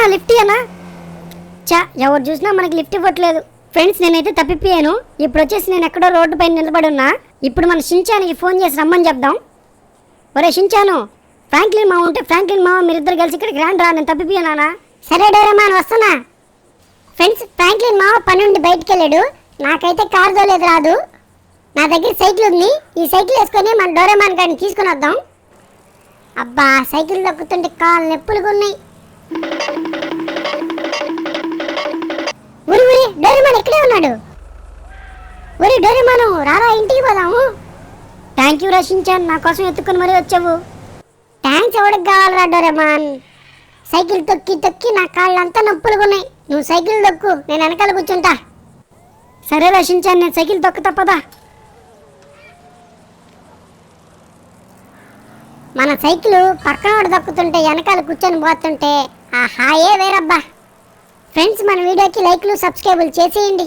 అన్నా లిఫ్ట్ ఇయ్యనా? చా ఎవరు చూసినా మనకి లిఫ్ట్ ఇవ్వట్లేదు. ఫ్రెండ్స్ నేనైతే తప్పిపోయాను. ఇప్పుడు వచ్చేసి నేను ఎక్కడో రోడ్డు పైన నిలబడి ఉన్నా ఇప్పుడు మన షించానికి ఫోన్ చేసి రమ్మని చెప్దాం. ఒరే షించాను ఫ్రాంక్లిన్ మామ ఉంటే ఫ్రాంక్లిన్ మామ మీరిద్దరు కలిసి ఇక్కడికి రాండి రా నేను తప్పిపోయానా సరే డోరేమాన్ వస్తున్నా. ఫ్రెండ్స్ ఫ్రాంక్లిన్ మామ పని నుండి బయటికి వెళ్ళాడు నాకైతే కారు తోలేదు రాదు. నా దగ్గర సైకిల్ ఉంది. ఈ సైకిల్ వేసుకొని మన డోరేమాన్ గారిని తీసుకుని వద్దాం. అబ్బా సైకిల్ దొక్కుతుంటే కాళ్ళు నొప్పులుగా ఉన్నాయి. డోరేమాన్ ఇక్కడే ఉన్నాడు మనం రారా ఇంటికి పోదాము. థ్యాంక్ యూ రచించాను నా కోసం ఎత్తుకుని మరీ వచ్చావు. థ్యాంక్స్ ఎవడికి కావాలరా డోరేమాన్ సైకిల్ తొక్కి తొక్కి నా కాళ్ళంతా నొప్పులుగా ఉన్నాయి నువ్వు సైకిల్ తొక్కు నేను వెనకాల కూర్చుంటా. సరే రచించాను నేను సైకిల్ తొక్క తప్పదా మన సైకిల్ పక్కన వాడు దక్కుతుంటే వెనకాల కూర్చొని పోతుంటే ఆ హాయే వేరబ్బా. ఫ్రెండ్స్ మన వీడియోకి లైక్లు సబ్స్క్రైబులు చేసేయండి.